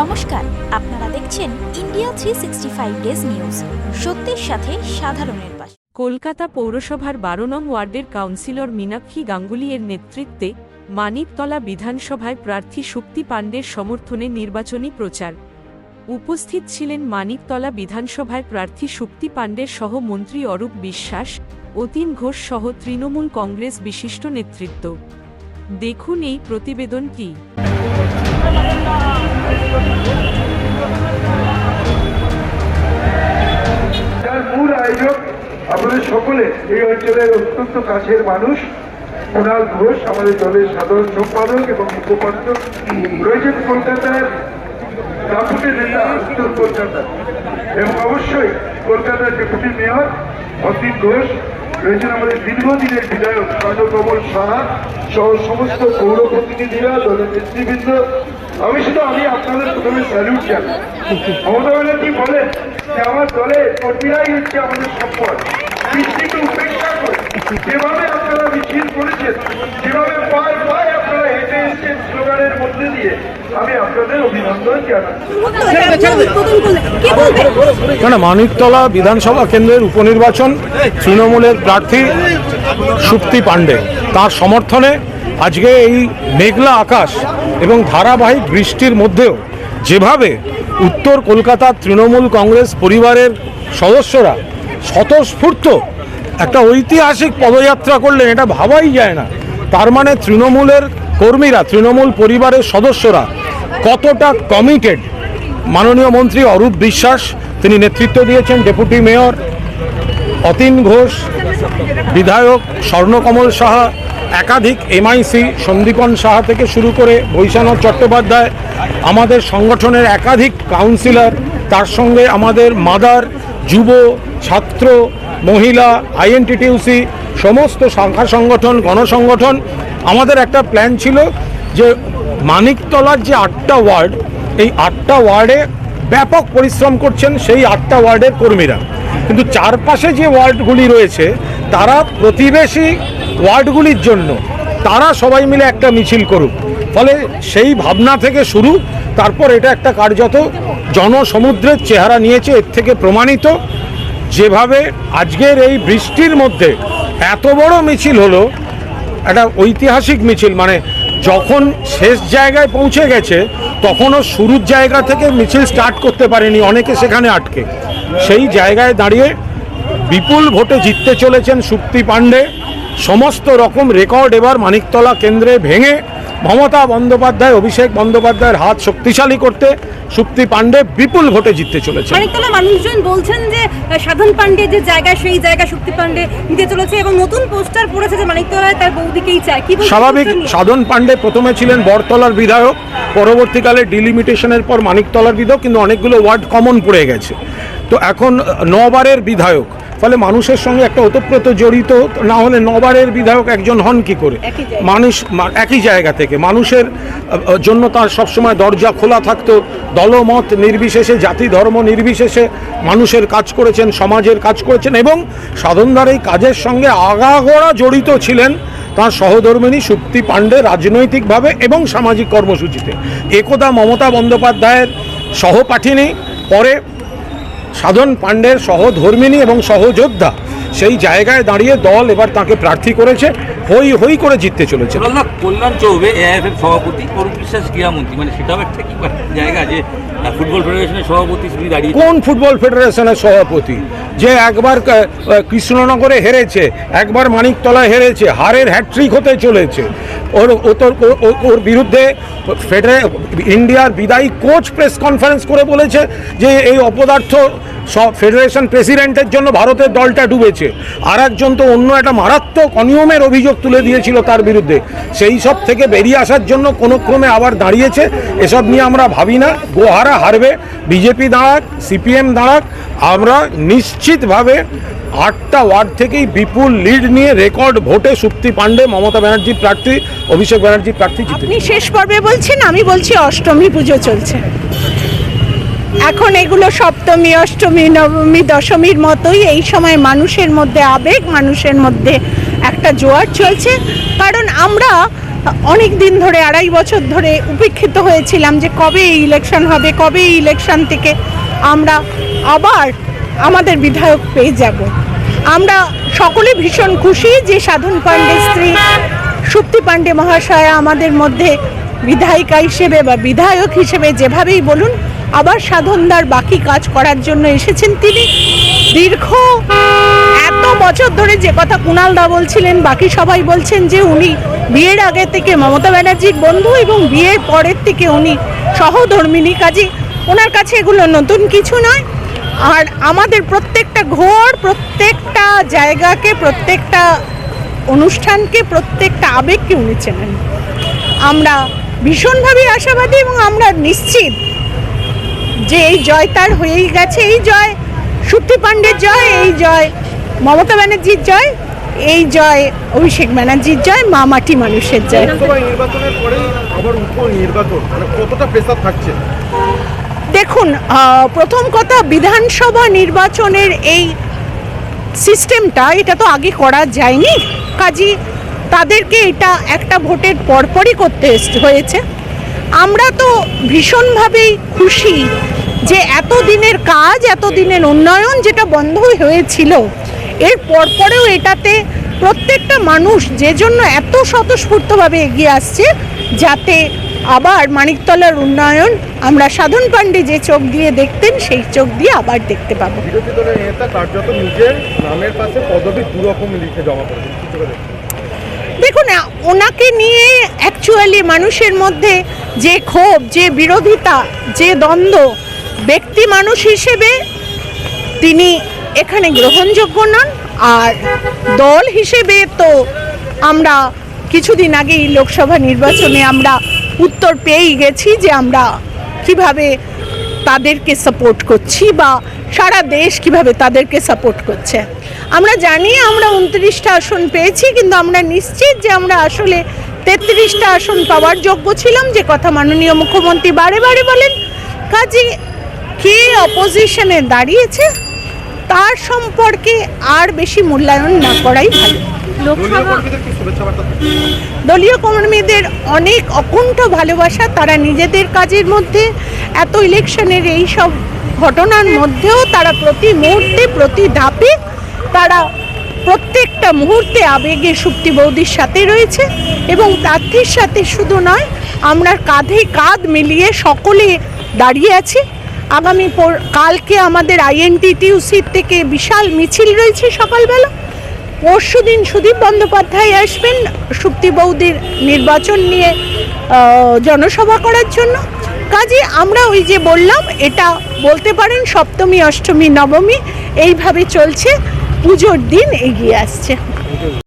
নমস্কার, আপনারা দেখছেন India three sixty five days news সত্যের সাথে সাধারণের পাশে। কলকাতা পৌরসভার বারো নং ওয়ার্ডের কাউন্সিলর মীনাক্ষী গাঙ্গুলি এর নেতৃত্বে মানিকতলা বিধানসভায় প্রার্থী শুক্তি পাণ্ডের সমর্থনে নির্বাচনী প্রচার। উপস্থিত ছিলেন মানিকতলা বিধানসভায় প্রার্থী শুক্তি পাণ্ডের সহ মন্ত্রী অরূপ বিশ্বাস, অতীন ঘোষ সহ তৃণমূল কংগ্রেস বিশিষ্ট নেতৃত্ব। দেখুন এই প্রতিবেদনটি মূল আয়োজক আমাদের সকলে, এই অঞ্চলের অত্যন্ত কাছের মানুষ, কুণাল ঘোষ, আমাদের দলের সাধারণ সম্পাদক এবং মুখপাত্র, রয়েছেন কলকাতার দাপুটে নেতা উত্তর কলকাতা। এবং অবশ্যই কলকাতার ডেপুটি মেয়র অতীন ঘোষ, রয়েছেন আমাদের দীর্ঘদিনের বিধায়ক কর্ণকমল সাহা, সহ সমস্ত পৌর প্রতিনিধিরা, দলের নেতৃবৃন্দ আমি শুধু আমি আপনাদের প্রথমে স্যালুট জানাই। মমতা ব্যানার্জি বলেন যে আমার দলের কর্মীরাই হচ্ছে আমাদের সম্পদ। বৃষ্টিকে উপেক্ষা করে যেভাবে আপনারা মিছিল করেছেন, যেভাবে পায় পায় আপনারা হেঁটে এসেছেন স্লোগানের মধ্যে দিয়ে, আমি আপনাদের অভিনন্দন জানাই। মানিকতলা বিধানসভা কেন্দ্রের উপনির্বাচন তৃণমূলের প্রার্থী সুপ্তি পাণ্ডে। তার সমর্থনে আজকে এই মেঘলা আকাশ এবং ধারাবাহিক বৃষ্টির মধ্যেও যেভাবে উত্তর কলকাতার তৃণমূল কংগ্রেস পরিবারের সদস্যরা স্বতঃস্ফূর্ত একটা ঐতিহাসিক পদযাত্রা করলেন, এটা ভাবাই যায় না। তার মানে তৃণমূলের কর্মীরা, তৃণমূল পরিবারের সদস্যরা কতটা কমিটেড মাননীয় মন্ত্রী অরূপ বিশ্বাস, তিনি নেতৃত্ব দিয়েছেন, ডেপুটি মেয়র অতীন ঘোষ, বিধায়ক স্বর্ণকমল সাহা একাধিক এমআইসি সন্দীপন সাহা থেকে শুরু করে বৈশানাথ চট্টোপাধ্যায়, আমাদের সংগঠনের একাধিক কাউন্সিলর তার সঙ্গে আমাদের মাদার যুব, ছাত্র, মহিলা আইএনটিটিউসি সমস্ত শাখা সংগঠন, গণসংগঠন। আমাদের একটা প্ল্যান ছিল যে মানিকতলার যে আটটা ওয়ার্ড, এই আটটা ওয়ার্ডে ব্যাপক পরিশ্রম করছেন সেই আটটা ওয়ার্ডের কর্মীরা। কিন্তু চারপাশে যে ওয়ার্ডগুলি রয়েছে, তারা প্রতিবেশী ওয়ার্ডগুলির জন্য তারা সবাই মিলে একটা মিছিল করুক। ফলে সেই ভাবনা থেকে শুরু, তারপর এটা একটা কার্যত জনসমুদ্রের চেহারা নিয়েছে, এর থেকে প্রমাণিত যেভাবে আজকের এই বৃষ্টির মধ্যে এত বড় মিছিল হলো, একটা ঐতিহাসিক মিছিল মানে যখন শেষ জায়গায় পৌঁছে গেছে, তখনও শুরুর জায়গা থেকে মিছিল স্টার্ট করতে পারেনি অনেকে সেখানে আটকে। সেই জায়গায় দাঁড়িয়ে বিপুল ভোটে জিততে চলেছেন সুক্তি পাণ্ডে। সমস্ত রকম রেকর্ড এবার মানিকতলা কেন্দ্রে ভেঙে মমতা বন্দ্যোপাধ্যায় অভিষেক বন্দ্যোপাধ্যায়ের হাত শক্তিশালী করতে সুক্তি পাণ্ডে বিপুল ভোটে জিততে চলেছে অনেকতলা মানুষজন বলছেন যে সাধন পাণ্ডে যে জায়গা সেই জায়গা শক্তি পাণ্ডে নিতে চলেছে এবং নতুন পোস্টার পড়েছে যে মানিকতলায় তার বৌদিকেই চায়। কি স্বাভাবিক? সাধন পাণ্ডে প্রথমে ছিলেন বরতলার বিধায়ক পরবর্তীকালে ডিলিমিটেশনের পর মানিকতলার বিধায়ক কিন্তু অনেকগুলো ওয়ার্ড কমন পড়ে গেছে। তো এখন নবারের বিধায়ক ফলে মানুষের সঙ্গে একটা ওতপ্রোত জড়িত না হলে নবারের বিধায়ক একজন হন কি করে? মানুষ একই জায়গা থেকে। মানুষের জন্য তার সবসময় দরজা খোলা থাকতো। দলমত নির্বিশেষে জাতি ধর্ম নির্বিশেষে মানুষের কাজ করেছেন সমাজের কাজ করেছেন এবং সাধনদার এই কাজের সঙ্গে আগাগোড়া জড়িত ছিলেন তার সহধর্মিনী সুপ্তি পাণ্ডে রাজনৈতিকভাবে এবং সামাজিক কর্মসূচিতে। একদা মমতা বন্দ্যোপাধ্যায়ের সহপাঠিনী পরে সাধন পাণ্ডের সহধর্মিনী এবং সহযোদ্ধা সেই জায়গায় দাঁড়িয়ে দল এবার তাকে প্রার্থী করেছে হই হই করে জিততে চলেছে। কল্যাণ চৌবে এআইএফের সভাপতি অরূপ বিশ্বাস ক্রীড়ামন্ত্রী মানে সেটাও একটা কি জায়গা যে ফুটবল ফেডারেশনের সভাপতি তিনি দাঁড়িয়ে কোন ফুটবল ফেডারেশনের সভাপতি? যে একবার কৃষ্ণনগরে হেরেছে, একবার মানিকতলায় হেরেছে, হারের হ্যাট্রিক হতে চলেছে। ওর ও তোর ওর বিরুদ্ধে ফেডারে ইন্ডিয়ার বিদায়ী কোচ প্রেস কনফারেন্স করে বলেছে যে এই অপদার্থ সব ফেডারেশন প্রেসিডেন্টের জন্য ভারতের দলটা ডুবেছে। আর একজন তো অন্য একটা মারাত্মক অনিয়মের অভিযোগ তুলে দিয়েছিল তার বিরুদ্ধে। সেই সব থেকে বেরিয়ে আসার জন্য কোনো ক্রমে আবার দাঁড়িয়েছে, এসব নিয়ে আমরা ভাবি না। গোহারা হারবে, বিজেপি দাঁড়াক, সিপিএম দাঁড়াক আমরা নিশ্চিতভাবে আটটা ওয়ার্ড থেকেই বিপুল লিড নিয়ে রেকর্ড ভোটে সুপ্তি পাণ্ডে মমতা ব্যানার্জির প্রার্থী অভিষেক ব্যানার্জির প্রার্থী আপনি শেষ পর্বে বলছেন আমি বলছি অষ্টমী পুজো চলছে। এখন এগুলো সপ্তমী অষ্টমী নবমী দশমীর মতোই এই সময় মানুষের মধ্যে আবেগ মানুষের মধ্যে একটা জোয়ার চলছে। কারণ আমরা অনেক দিন ধরে আড়াই বছর ধরে উপেক্ষিত হয়েছিলাম যে কবে এই ইলেকশন হবে কবে এই ইলেকশন থেকে আমরা আবার আমাদের বিধায়ক পেয়ে যাব। আমরা সকলে ভীষণ খুশি যে সাধন পাণ্ডে স্ত্রী, সুপ্তি পাণ্ডে মহাশয়া আমাদের মধ্যে বিধায়িকা হিসেবে বা বিধায়ক হিসেবে যেভাবেই বলুন, আবার সাধনদার বাকি কাজ করার জন্য এসেছেন তিনি। দীর্ঘ এত বছর ধরে যে কথা কুণাল দা বলছিলেন, বাকি সবাই বলছেন যে উনি বিয়ের আগে থেকে মমতা ব্যানার্জির বন্ধু এবং বিয়ের পরের থেকে উনি সহধর্মিনী কাজে ওনার কাছে এগুলো নতুন কিছু নয়। আর আমাদের প্রত্যেকটা ঘর, প্রত্যেকটা জায়গাকে, প্রত্যেকটা অনুষ্ঠানকে, প্রত্যেকটা আবেগকে উনি চেনেন। আমরা ভীষণভাবে আশাবাদী এবং আমরা নিশ্চিত যে এই জয় তার হয়েই গেছে। এই জয় সুপ্তি পাণ্ডের জয়, এই জয় মমতা ব্যানার্জির জয়, এই জয় অভিষেক ব্যানার্জির জয়, মা মাটি মানুষের জয়। নির্বাচনের পরেই আবার উপ নির্বাচন মানে কতটা প্রেসার থাকছে? দেখুন প্রথম কথা, বিধানসভা নির্বাচনের এই সিস্টেমটা, এটা তো আগে করা যায়নি। কাজী, তাদেরকে এটা একটা ভোটের পরপরই করতে হয়েছে। আমরা তো ভীষণভাবেই খুশি যে এত দিনের কাজ এত দিনের উন্নয়ন যেটা বন্ধ হয়েছিল, এর পরপরেও এটাতে প্রত্যেকটা মানুষ যে জন্য এত স্বতঃস্ফূর্তভাবে এগিয়ে আসছে, যাতে আবার মানিকতলার উন্নয়ন আমরা সাধন পাণ্ডে যে চোখ দিয়ে দেখতেন সেই চোখ দিয়ে আবার দেখতে পাবো। বিরোধী দলের নেতা কার্যত নিজের নামের পাশে পদবি দু লিখে জমা করেছেন কি করে দেখছেন? দেখুন ওনাকে নিয়ে অ্যাকচুয়ালি মানুষের মধ্যে যে ক্ষোভ যে বিরোধিতা যে দ্বন্দ্ব ব্যক্তি মানুষ হিসেবে তিনি এখানে গ্রহণযোগ্য নন। আর দল হিসেবে তো আমরা কিছুদিন আগেই লোকসভা নির্বাচনে আমরা উত্তর পেয়েই গেছি যে আমরা কীভাবে তাদেরকে সাপোর্ট করছি বা সারা দেশ কীভাবে তাদেরকে সাপোর্ট করছে। আমরা জানি আমরা উনত্রিশটা আসন পেয়েছি, কিন্তু আমরা নিশ্চিত যে আমরা আসলে তেত্রিশটা আসন পাওয়ার যোগ্য ছিলাম। যে কথা মাননীয় মুখ্যমন্ত্রী বারে বারে বলেন, কাজে কে অপোজিশনে দাঁড়িয়েছে, তার সম্পর্কে আর বেশি মূল্যায়ন না করাই ভালো। দলীয় কর্মীদের? দলীয় অনেক অকুণ্ঠ ভালোবাসা তারা নিজেদের কাজের মধ্যে এত ইলেকশনের এই সব ঘটনার মধ্যেও তারা প্রতি মুহূর্তে প্রতি ধাপে তারা প্রত্যেকটা মুহূর্তে আবেগে সুপ্তি বৌদির সাথে রয়েছে এবং প্রার্থীর সাথে শুধু নয় আমরা কাঁধে কাঁধ মিলিয়ে সকলে দাঁড়িয়ে আছি আগামী পর- কালকে আমাদের আইএনটিটিউসির থেকে বিশাল মিছিল রয়েছে সকালবেলা পরশু দিন সুদীপ বন্দ্যোপাধ্যায় আসবেন সুপ্তি বৌদির নির্বাচন নিয়ে জনসভা করার জন্য। কাজে আমরা ওই যে বললাম, এটা বলতে পারেন সপ্তমী, অষ্টমী, নবমী, এইভাবে চলছে। পুজোর দিন এগিয়ে আসছে।